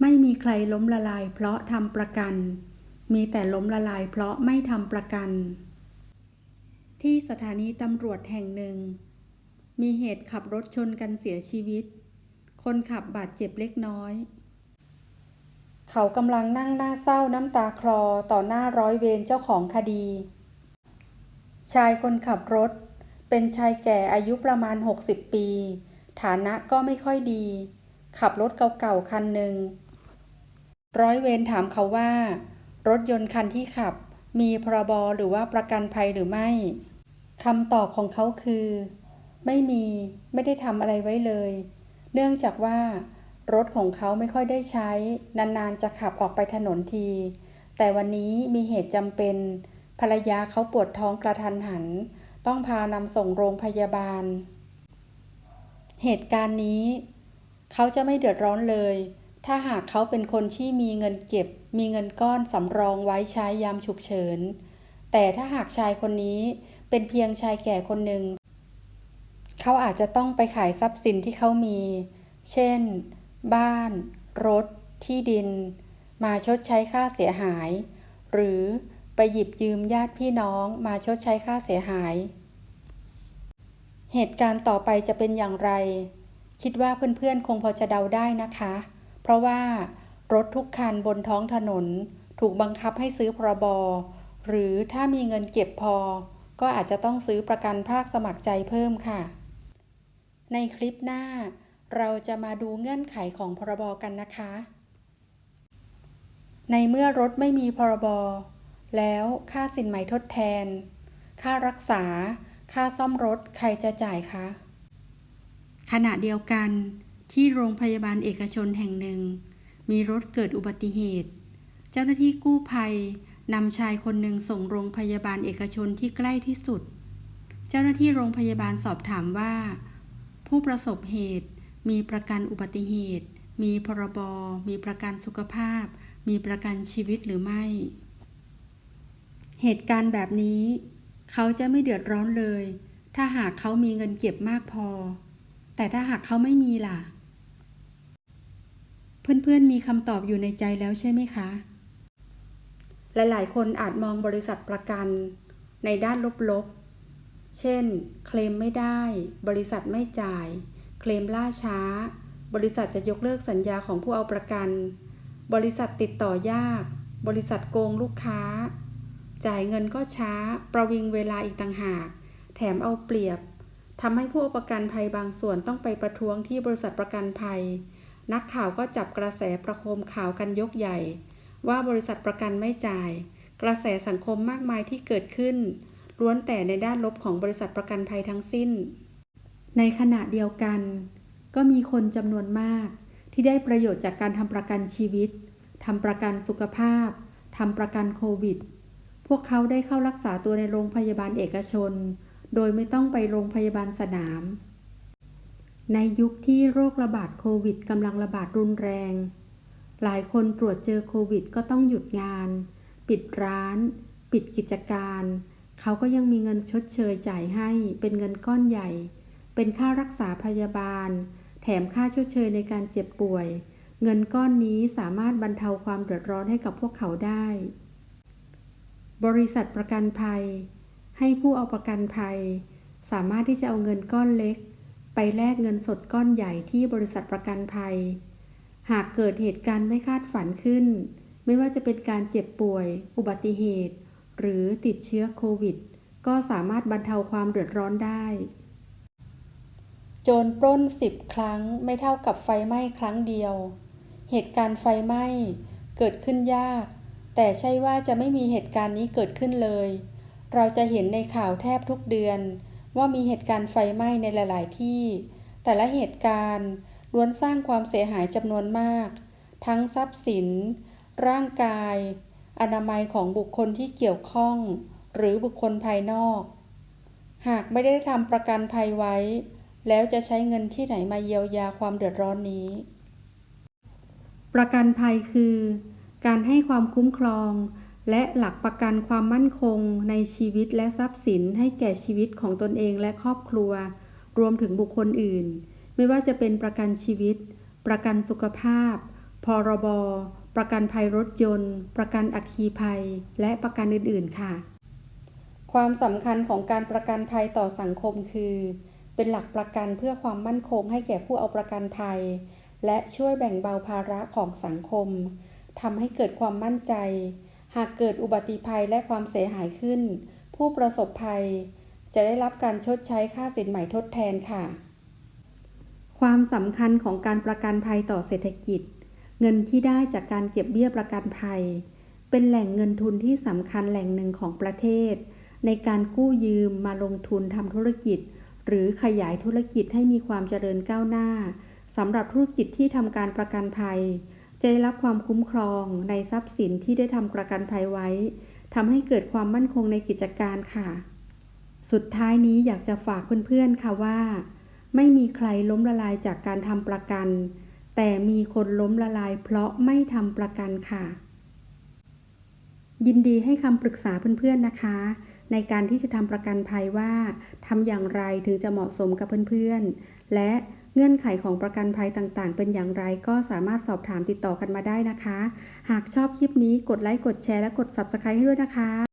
ไม่มีใครล้มละลายเพราะทำประกัน มีแต่ล้มละลายเพราะไม่ทำประกัน ที่สถานีตำรวจแห่งหนึ่ง มีเหตุขับรถชนกันเสียชีวิต คนขับบาดเจ็บเล็กน้อย เขากำลังนั่งหน้าเศร้าน้ำตาคลอต่อหน้าร้อยเวรเจ้าของคดี ชายคนขับรถ เป็นชายแก่อายุประมาณ 60 ปี ฐานะก็ไม่ค่อยดีขับรถเก่าๆคันหนึ่ง ร้อยเวรถามเขาว่า รถยนต์คันที่ขับ มีพรบหรือว่าประกันภัยหรือไม่คำตอบของเขาคือ ไม่มีไม่ได้ทำอะไรไว้เลย เนื่องจากว่ารถของเขาไม่ค่อยได้ใช้ นานๆจะขับออกไปถนนที แต่วันนี้มีเหตุจำเป็น ภรรยาเขาปวดท้องกระทันหัน ต้องพานำส่งโรงพยาบาล เหตุการณ์นี้ เขาจะไม่เดือดร้อนเลย ถ้าหากเขาเป็นคนที่มีเงินเก็บ มีเงินก้อนสำรองไว้ใช้ยามฉุกเฉิน แต่ถ้าหากชายคนนี้เป็นเพียงชายแก่คนหนึ่ง เขาอาจจะต้องไปขายทรัพย์สินที่เขามี เช่น บ้าน รถ ที่ดิน มาชดใช้ค่าเสียหาย หรือไปหยิบยืมญาติพี่น้องมาชดใช้ค่าเสียหาย เหตุการณ์ต่อไปจะเป็นอย่างไร คิดว่าเพื่อนๆคงพอจะเดาได้นะคะ เพราะว่ารถทุกคันบนท้องถนน ถูกบังคับให้ซื้อพรบหรือถ้ามีเงินเก็บพอ ก็อาจจะต้องซื้อประกันภาคสมัครใจเพิ่มค่ะ ในคลิปหน้า เราจะมาดูเงื่อนไขของพรบกันนะคะ ในเมื่อรถไม่มีพรบแล้วค่าสินไหมทดแทน ค่ารักษา ค่าซ่อมรถใครจะจ่ายคะ ขณะเดียวกัน ที่โรงพยาบาลเอกชนแห่งหนึ่ง มีรถเกิดอุบัติเหตุ เจ้าหน้าที่กู้ภัยนำชายคนหนึ่งส่งโรงพยาบาลเอกชนที่ใกล้ที่สุด เจ้าหน้าที่โรงพยาบาลสอบถามว่า ผู้ประสบเหตุ มีประกันอุบัติเหตุ มีพรบมีประกันสุขภาพ มีประกันชีวิตหรือไม่ เหตุการณ์แบบนี้ เขาจะไม่เดือดร้อนเลย ถ้าหากเขามีเงินเก็บมากพอ แต่ถ้าหากเขาไม่มีล่ะ เพื่อนๆมีคำตอบอยู่ในใจแล้วใช่ไหมคะ หลายๆ คนอาจมองบริษัทประกัน ในด้านลบๆ เช่น เคลมไม่ได้ บริษัทไม่จ่าย เคลมล่าช้า บริษัทจะยกเลิกสัญญาของผู้เอาประกัน บริษัทติดต่อยาก บริษัทโกงลูกค้า จ่ายเงินก็ช้า ประวิงเวลาอีกต่างหาก แถมเอาเปรียบทำให้ผู้เอาประกันภัยบางส่วนต้องไปประท้วงที่บริษัทประกันภัย นักข่าวก็จับกระแสประโคมข่าวกันยกใหญ่ ว่าบริษัทประกันไม่จ่าย กระแสสังคมมากมายที่เกิดขึ้น ล้วนแต่ในด้านลบของบริษัทประกันภัยทั้งสิ้น ในขณะเดียวกัน ก็มีคนจำนวนมาก ที่ได้ประโยชน์จากการทำประกันชีวิตทำประกันสุขภาพทำประกันโควิด พวกเขาได้เข้ารักษาตัวในโรงพยาบาลเอกชน โดยไม่ต้องไปโรงพยาบาลสนาม ในยุคที่โรคระบาดโควิดกำลังระบาดรุนแรง หลายคนตรวจเจอโควิดก็ต้องหยุดงาน ปิดร้าน ปิดกิจการ เขาก็ยังมีเงินชดเชยจ่ายให้เป็นเงินก้อนใหญ่ เป็นค่ารักษาพยาบาล แถมค่าชดเชยในการเจ็บป่วย เงินก้อนนี้สามารถบรรเทาความเดือดร้อนให้กับพวกเขาได้ บริษัทประกันภัย ให้ผู้เอาประกันภัย สามารถที่จะเอาเงินก้อนเล็ก ไปแลกเงินสดก้อนใหญ่ที่บริษัทประกันภัย หากเกิดเหตุการณ์ไม่คาดฝันขึ้น ไม่ว่าจะเป็นการเจ็บป่วย อุบัติเหตุ หรือติดเชื้อโควิด ก็สามารถบรรเทาความเดือดร้อนได้ โจรปล้นสิบครั้งไม่เท่ากับไฟไหม้ครั้งเดียว เหตุการณ์ไฟไหม้เกิดขึ้นยาก แต่ใช่ว่าจะไม่มีเหตุการณ์นี้เกิดขึ้นเลย เราจะเห็นในข่าวแทบทุกเดือน ว่ามีเหตุการณ์ไฟไหม้ในหลาย ๆ ที่ แต่ละเหตุการณ์ล้วนสร้างความเสียหายจำนวนมาก ทั้งทรัพย์สิน ร่างกาย อนามัยของบุคคลที่เกี่ยวข้อง หรือบุคคลภายนอก หากไม่ได้ทำประกันภัยไว้ แล้วจะใช้เงินที่ไหนมาเยียวยาความเดือดร้อนนี้ ประกันภัยคือ การให้ความคุ้มครอง และหลักประกันความมั่นคงในชีวิตและทรัพย์สินให้แก่ชีวิตของตนเองและครอบครัว รวมถึงบุคคลอื่น ไม่ว่าจะเป็นประกันชีวิต ประกันสุขภาพ พรบ ประกันภัยรถยนต์ ประกันอัคคีภัย และประกันอื่น ๆ ค่ะ ความสำคัญของการประกันภัยต่อสังคมคือ เป็นหลักประกันเพื่อความมั่นคงให้แก่ผู้เอาประกันภัย และช่วยแบ่งเบาภาระของสังคมทำให้เกิดความมั่นใจ หากเกิดอุบัติภัยและความเสียหายขึ้น ผู้ประสบภัย จะได้รับการชดใช้ค่าสินใหม่ทดแทนค่ะ ความสำคัญของการประกันภัยต่อเศรษฐกิจ เงินที่ได้จากการเก็บเบี้ยประกันภัย เป็นแหล่งเงินทุนที่สำคัญแหล่งหนึ่งของประเทศ ในการกู้ยืมมาลงทุนทำธุรกิจ หรือขยายธุรกิจให้มีความเจริญก้าวหน้าสำหรับธุรกิจที่ทำการประกันภัย จะได้รับความคุ้มครองในทรัพย์สินที่ได้ทำประกันภัยไว้ทำให้เกิดความมั่นคงในกิจการค่ะ สุดท้ายนี้อยากจะฝากเพื่อนๆค่ะว่า ไม่มีใครล้มละลายจากการทำประกัน แต่มีคนล้มละลายเพราะไม่ทำประกันค่ะ ยินดีให้คำปรึกษาเพื่อนๆนะคะ ในการที่จะทำประกันภัยว่าทำอย่างไรถึงจะเหมาะสมกับเพื่อนๆ และ เงื่อนไขของประกันภัยต่างๆ เป็นอย่างไรก็สามารถสอบถามติดต่อกันมาได้นะคะ หากชอบคลิปนี้กดไลค์กดแชร์และกด Subscribe ให้ด้วยนะคะ